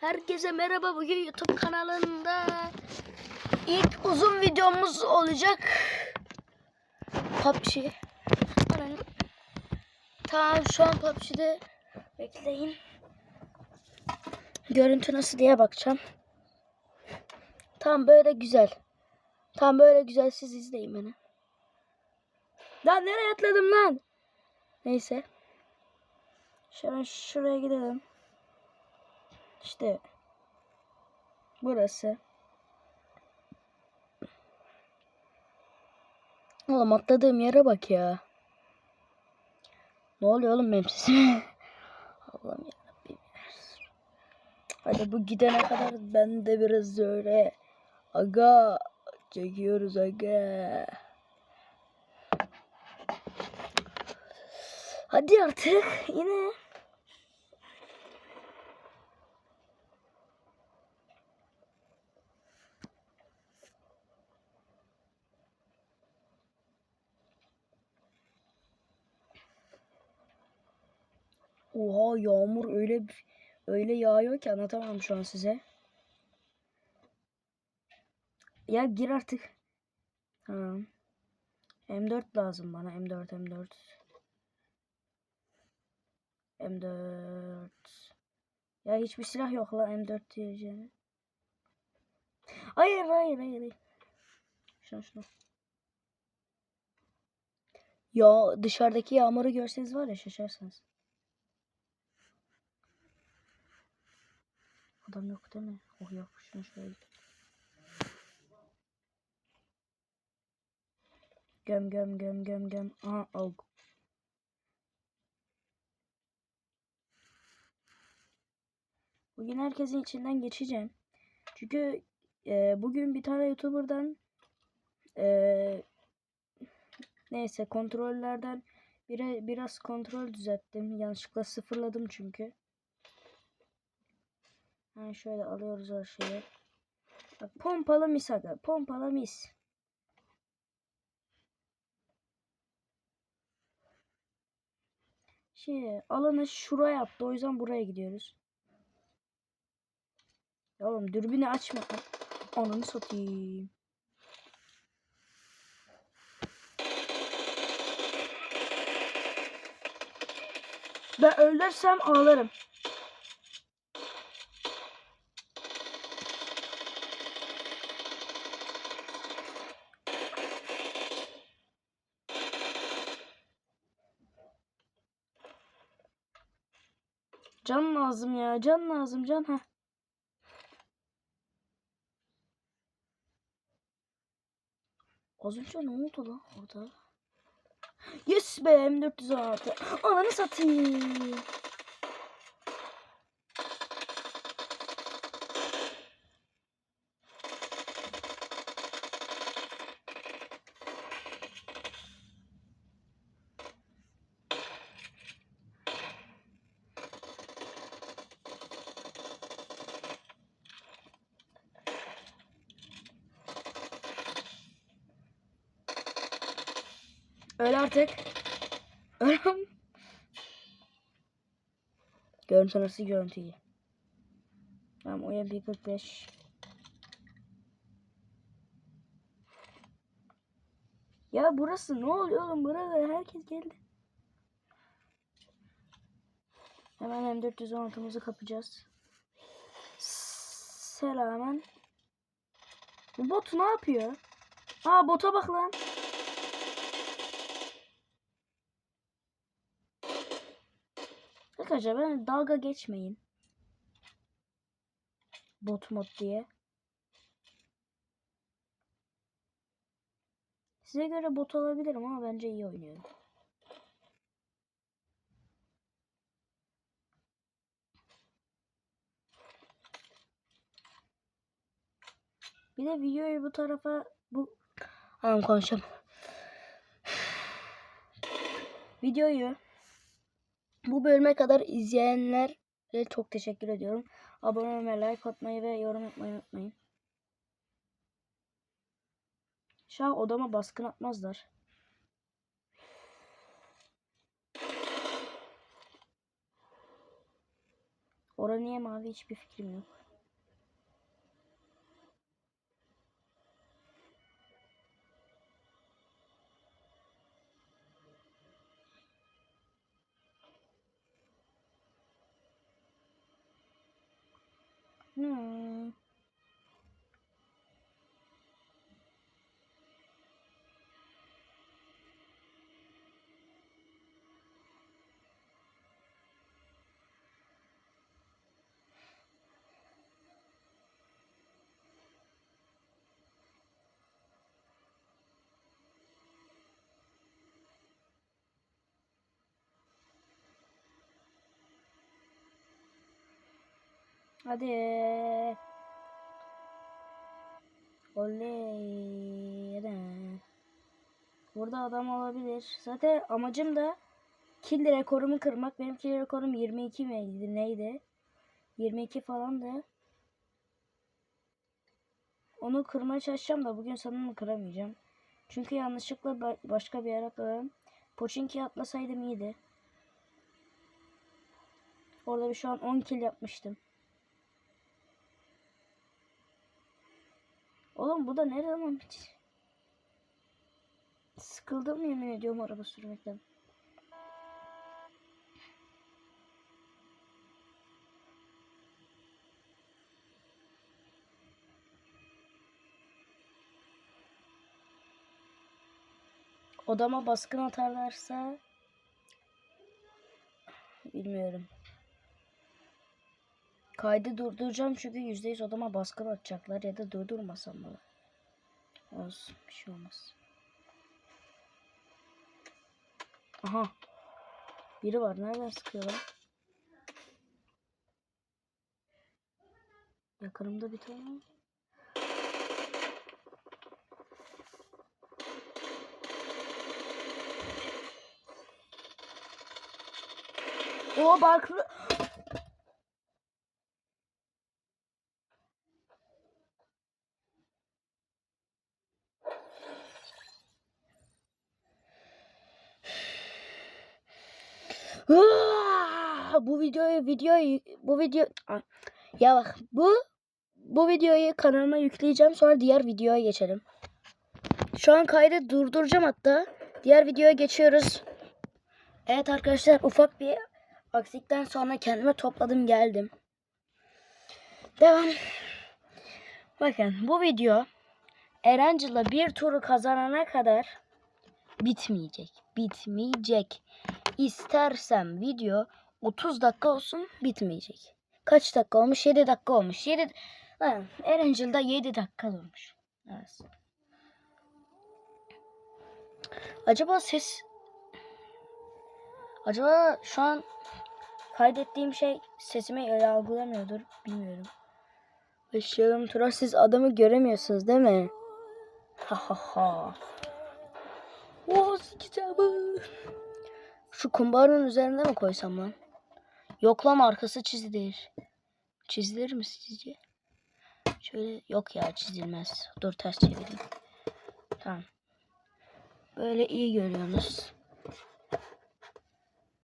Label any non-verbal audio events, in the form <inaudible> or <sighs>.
Herkese merhaba. Bugün YouTube kanalında ilk uzun videomuz olacak. PUBG. Tamam şu an PUBG'de bekleyin. Görüntü nasıl diye bakacağım. Tam böyle güzel. Tam böyle güzel siz izleyin beni. Lan nereye atladım lan? Neyse. Şöyle şuraya gidelim. İşte burası. Oğlum atladığım yere bak ya. Ne oluyor oğlum benim sesime? <laughs> Allah'ım yarabbim. Hadi bu gidene kadar ben de biraz öyle. Aga çekiyoruz aga. Hadi artık yine. Oha yağmur öyle öyle yağıyor ki anlatamam şu an size. Ya gir artık. Tamam. M4 lazım bana. M4 M4. M4. Ya hiçbir silah yok la M4 diyeceğim. Hayır hayır hayır. hayır. Şunu şunu. Ya dışarıdaki yağmuru görseniz var ya şaşarsınız. Adam yok değil mi? Oh yok. Şunu şöyle. Göm göm göm göm göm. Aha al. Bugün herkesin içinden geçeceğim. Çünkü e, bugün bir tane YouTuber'dan e, neyse kontrollerden bire, biraz kontrol düzelttim. Yanlışlıkla sıfırladım çünkü. Yani şöyle alıyoruz her şeyi. Pompalı mis aga. Pompalı mis. Şey alanı şuraya yaptı. O yüzden buraya gidiyoruz. Ya oğlum dürbünü açma. Ananı satayım. Ben öldürsem ağlarım. Can lazım ya. Can lazım can. Heh. Az önce ne oldu lan orada? Yes be M416. Ananı satayım. Öl artık. Öl. Görüntü nasıl görüntü iyi. Tamam o bir 45. Ya burası ne oluyor oğlum? Burada herkes geldi. Hemen M416'mızı kapacağız. Selamen. Bu bot ne yapıyor? Aa bota bak lan. Arkadaşlar ben dalga geçmeyin. Bot mod diye. Size göre bot olabilirim ama bence iyi oynuyorum. Bir de videoyu bu tarafa bu Tamam konuşalım. <sighs> Videoyu bu bölüme kadar izleyenlere çok teşekkür ediyorum. Abone olmayı, like atmayı ve yorum yapmayı unutmayın. Şu an odama baskın atmazlar. Ora niye mavi hiçbir fikrim yok. Hmm. Hadi. Oley. Burada adam olabilir. Zaten amacım da kill rekorumu kırmak. Benim kill rekorum 22 miydi neydi? 22 falandı. Onu kırmaya çalışacağım da bugün sanırım kıramayacağım. Çünkü yanlışlıkla ba- başka bir yere atladım. Pochinki atlasaydım iyiydi. Orada bir şu an 10 kill yapmıştım. Oğlum bu da ne zaman bit? Sıkıldım yemin ediyorum araba sürmekten. Odama baskın atarlarsa bilmiyorum. Kaydı durduracağım çünkü %100 odama baskın atacaklar ya da durdurmasam mı? Olsun bir şey olmaz. Aha. Biri var. Nereden sıkıyorlar? Yakınımda bir tane. O baklı. Aa, bu videoyu videoyu bu video ya bak bu bu videoyu kanalıma yükleyeceğim sonra diğer videoya geçelim. Şu an kaydı durduracağım hatta. Diğer videoya geçiyoruz. Evet arkadaşlar ufak bir aksilikten sonra kendime topladım geldim. Devam. Bakın bu video Erangel'la bir turu kazanana kadar bitmeyecek. Bitmeyecek. İstersem video 30 dakika olsun bitmeyecek. Kaç dakika olmuş? 7 dakika olmuş. 7 Lan Erangel'da 7 dakika olmuş. Evet. Acaba ses Acaba şu an kaydettiğim şey sesimi öyle algılamıyordur. Bilmiyorum. Işığım tura siz adamı göremiyorsunuz değil mi? Ha ha ha. Oğuz kitabı. Şu kumbaranın üzerinde mi koysam lan? Yok lan arkası çizilir. Çizilir mi sizce? Şöyle yok ya çizilmez. Dur ters çevireyim. Tamam. Böyle iyi görüyorsunuz.